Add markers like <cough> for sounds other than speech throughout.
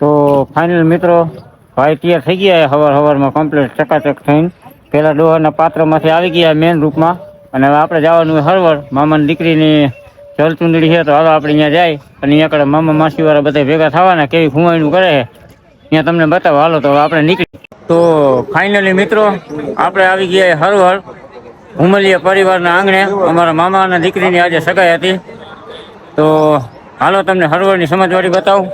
તો ફાઇનલ મિત્રો, ભાઈ તૈયાર થઈ ગયા હવાર હવારમાં કમ્પ્લીટ ચકાચક થઈને. પેલા ડોહાના પાત્રમાંથી આવી ગયા મેન રૂપમાં. અને હવે આપણે જવાનું હોય હરવર મામાની દીકરીની જલચુંદડી છે, તો હાલો આપણે અહીંયા જાય. અને અહીંયા આગળ મામા માસીવાળા બધા ભેગા થવાના, કેવી ફુવાઈનું કરે છે. ત્યાં તમને બતાવો. હાલો, તો હવે આપણે નીકળી. તો ફાઇનલી મિત્રો, આપણે આવી ગયા હરવર હુમલિયા પરિવારના આંગણે અમારા મામાના દીકરીની આજે સગાઈ હતી. તો હાલો તમને હરવરની સમજવાળી બતાવું.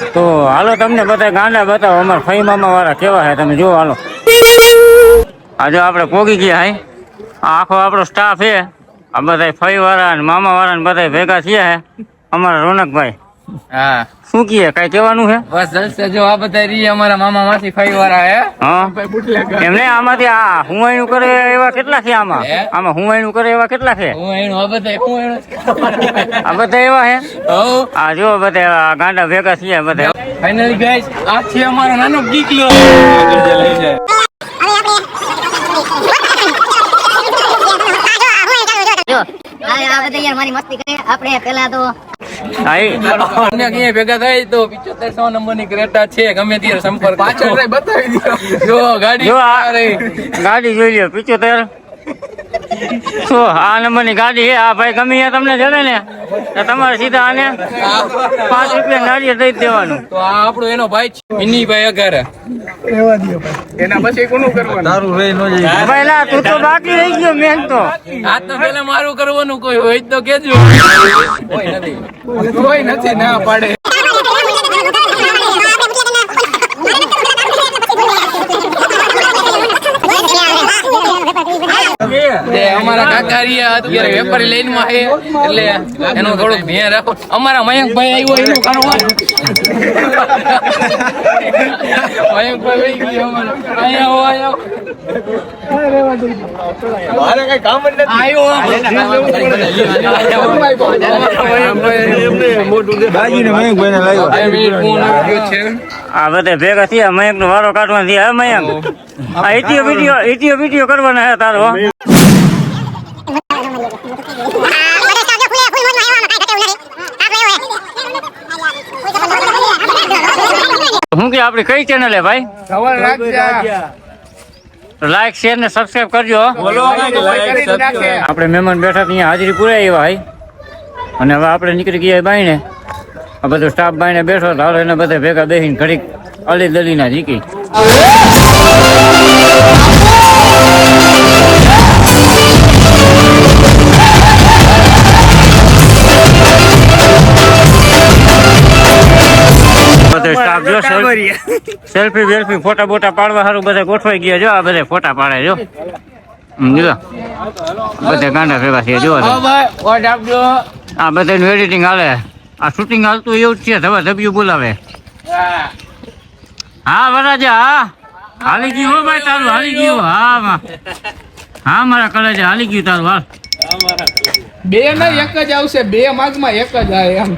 તો હાલો તમને બધા ગાંડા બતાવો, અમારા ફઈ મામા વાળા કેવા છે તમે જુઓ હાલો. આજે આપણે પોગી ગયા હે. આખો આપણો સ્ટાફ છે આ બધા ફઈ વાળા મામા વાળા બધા ભેગા થયા છે અમારા રોનકભાઈ. હા. શું કહે? કઈ કહેવાનું છે? બસ જલસે જો આ બધા રી અમારા મામા માસી ફાઈ વાળા હે? હા. <laughs> એમને આમાંથી આ હુંવાઈનું કરે એવા કેટલા છે આમાં? આમાં હુંવાઈનું કરે એવા કેટલા છે? આ બધા હું આ બધા એવા છે? હો આ જો બધા ગાંડા ભેગા છીએ બધા ફાઇનલી ગાઈસ આ છે અમારો નાનો ગીકલો જો આ આ બધા યાર મારી મસ્તી કરે આપણે પેલા તો હા એ ભેગા થાય તો 7500 નંબરની ક્રેટા છે. ગમે ત્યારે સંપર્ક પાછળ બતાવી દો. જો ગાડી જો આ આ રહી. ગાડી જોઈ લો પિચોતેર. શું આ નંબરની ગાડી છે આ ભાઈ ગમી તમને જડે ને તમારે સીધા આને પાંચ રૂપિયા નાળિયેર દઈ જ દેવાનું તો આ આપણો એનો ભાઈ છે મિનીભાઈ અગારા એના પછી કોનું કરવાનું ભાઈ ના તું તો બાકી રહી ગયો મેન તો આ તો પેલા મારું કરવાનું કોઈ હોય તો કેજો કોઈ નથી કોઈ નથી ના પાડે તે અમારા કાકા રહ્યા અત્યારે વેપારી લાઈનમાં છે એટલે એનું થોડુંક ધ્યાન રાખો. અમારા મયંકભાઈ આવ્યો એનું મયંકભાઈ આ બધા ભેગા થયા મયંક નો વારો કાઢવા થયા મયંક? આ ઇટીઓ વીડિયો ઇટીઓ વીડિયો કરવાના હે તારો હો. કે આપડી કઈ ચેનલ હે ભાઈ? લાઈક શેર ને સબસ્ક્રાઇબ કરજો આપણે મહેમાન બેઠા ત્યાં હાજરી પૂરાઈ ભાઈ અને હવે આપણે નીકળી ગયા બાઈને આ બધો સ્ટાફ બાઈને બેઠો તો હાલો એને બધા ભેગા બેસીને ઘડીક અલી દલી ના જીકી જો સેલ્ફી વેલ્ફી ફોટા બોટા પાડવા સારું બધા ગોઠવાઈ ગયા. જો આ બધા ફોટા પાડે જો. જો. બધા ગાંડા ભેગા છે જો આ બધાનું એડિટિંગ હાલે. આ શૂટિંગ હાલતું એવું જ છે ધબા ધબ્યું બોલાવે. હા વરાજા હા. હાલી ગયું હો ભાઈ તારું હાલી ગયું. હા માં. હા મારા કલેજા હાલી ગયું તારું હાલ. બે ના એક જ આવશે. બે માર્કમાં એક જ આવે એમ.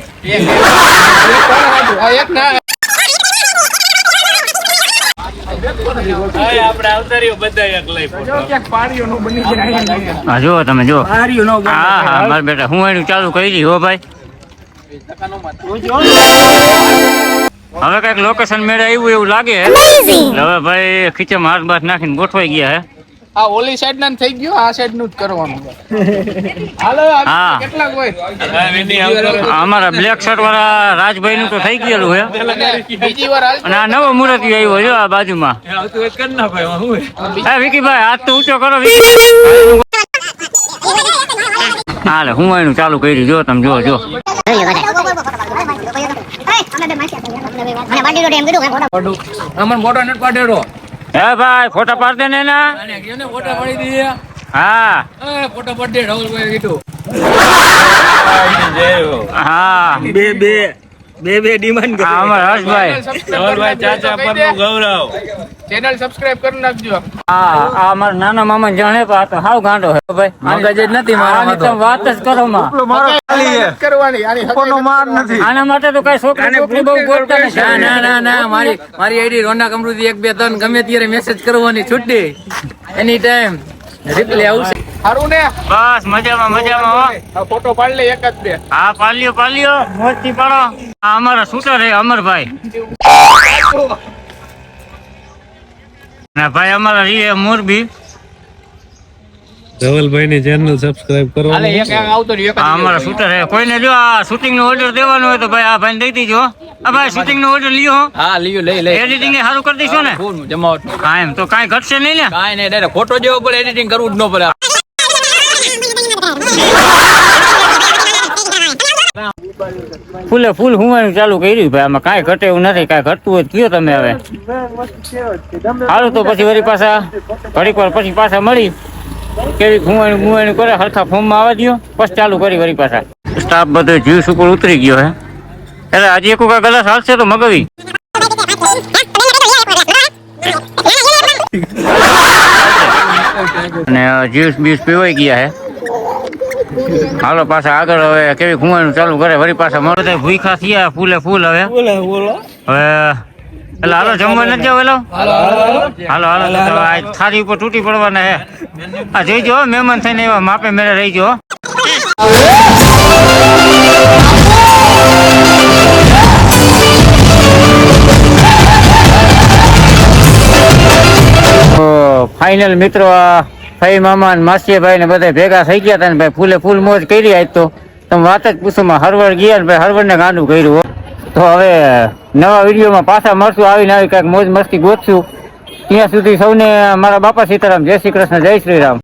એક ના હા જો તમે જો હા હા મારા બેટા હું એનું ચાલુ કરી દી હો ભાઈ. હવે કંઈક લોકેશન મેળે આવ્યું એવું લાગે. હવે ભાઈ ખીચામાં હાથ બાથ નાખીને ગોઠવાઈ ગયા હે. આ ઓલી સાઈડ ના થઈ ગયો આ સાઈડનું જ કરવાનું. હાલો હા. કેટલા કોઈ અમારા બ્લેક શર્ટ વાળા રાજભાઈ નું તો થઈ ગયેલું હે. બીજી વાર અને આ નવો મૂર્તિ આવ્યો જો આ બાજુમાં. હે વિકીભાઈ હાથ તો ઊંચો કરો હાલે હું એનું ચાલુ કર્યું જો તમે જો જો. અમન મોટો નેટ પાડેડો હે ભાઈ ફોટા પાડ દે ને ના અને ગયો ને ફોટા પડી દીધી? હા. એ ફોટો પડી દે ઢોલ કીધું. હા. બે બે. બે બે ડિમાન્ડ કરો. અમાર હર્ષભાઈ. ધવલભાઈ ચાચા પરનું ગૌરવ. ચેનલ સબસ્ક્રાઇબ કરી નાખજો. હા આ અમાર નાના મામા જાણે પા તો હાવ ગાંડો હે ભાઈ મગજ જ નથી મારા તો. વાત જ કરો માં. કરવાની. આની હકીકત માર નથી. આના માટે તો કઈ છોકરી છોકરી બહુ ગોતતા ના નથી. ના ના ના મારી મારી આઈડી રોના કમરુદી એક બે ત્રણ ગમે ત્યારે મેસેજ કરવાની છૂટી. એની ટાઈમ રિપ્લે આવશે. સારું ને? બસ મજામાં મજામાં હો. ફોટો પાડી લે એક જ બે. હા પાડ્યો પાલ્યો મોજથી પાડો. આ અમારા શૂટર છે અમરભાઈ. ના ભાઈ અમારા રીએ મોરબી. ધવલભાઈ ની ચેનલ સબસ્ક્રાઇબ કરો હાલે એક એક આવતો રહ્યો એક આ અમારા શૂટર છે. કોઈને જો આ શૂટિંગ નો ઓર્ડર દેવાનો હોય તો ભાઈ આ ભાઈ દઈ દીજો. આ ભાઈ શૂટિંગ નો ઓર્ડર લ્યો હા. લ્યો લઈ લઈ. એડિટિંગ એ સારું કરી દઈશું ને? ફૂલ જમાવટ. હા એમ તો કાંઈ ઘટશે નહીં ને? કાંઈ નહીં ડાયરેક્ટ ફોટો જેવો પડે એડિટિંગ કરવું જ ન પડે. ફૂલે ફૂલ હુવાનું ચાલુ કર્યું ભાઈ. આમાં કાંઈ ઘટે એવું નથી, કાંઈ ઘટતું હોય કયો તમે હવે? સારું તો પછી વળી પાછા, ઘડીક વાર પછી પાછા મળી. કેવી ઘુવાણી ઘુમાણી કરે, હરખા ફોર્મમાં આવવા દો પછી ચાલુ કરી વળી પાછા. સ્ટાફ બધો જીવ ઉપર ઉતરી ગયો હે. એટલે આજે એક ગલાસ હાલશે તો મગવી. અને જ્યુસ બીસ પીવાઈ ગયા હે. હાલો પાછા આગળ હવે કેવી ઘુમાવાનું ચાલુ કરે વળી પાછા મળે તો ભૂખા થયા ફૂલે ફૂલ હવે. હવે એટલે હાલો જમવા નથી જાવ એલો હાલો હાલો આ થાળી ઉપર તૂટી પડવાના હે. આ જોઈજો મહેમાન થઈને એવા માપે મેળે રહીજો જો ફાઇનલ મિત્રો ફઈ મામા ને માસીભાઈ ને બધા ભેગા થઈ ગયા હતા ને ભાઈ ફૂલે ફૂલ મોજ કરી આજ તો. તમે વાત જ પૂછો, માં હરવડ ગયા ભાઈ હરવડ ને ગાંડું કર્યું તો હવે નવા વિડીયોમાં પાછા મળશું, આવીને આવી કાંઈક મોજ મસ્તી ગોતશું. ત્યાં સુધી સૌને મારા બાપા સીતારામ, જય શ્રી કૃષ્ણ, જય શ્રી રામ.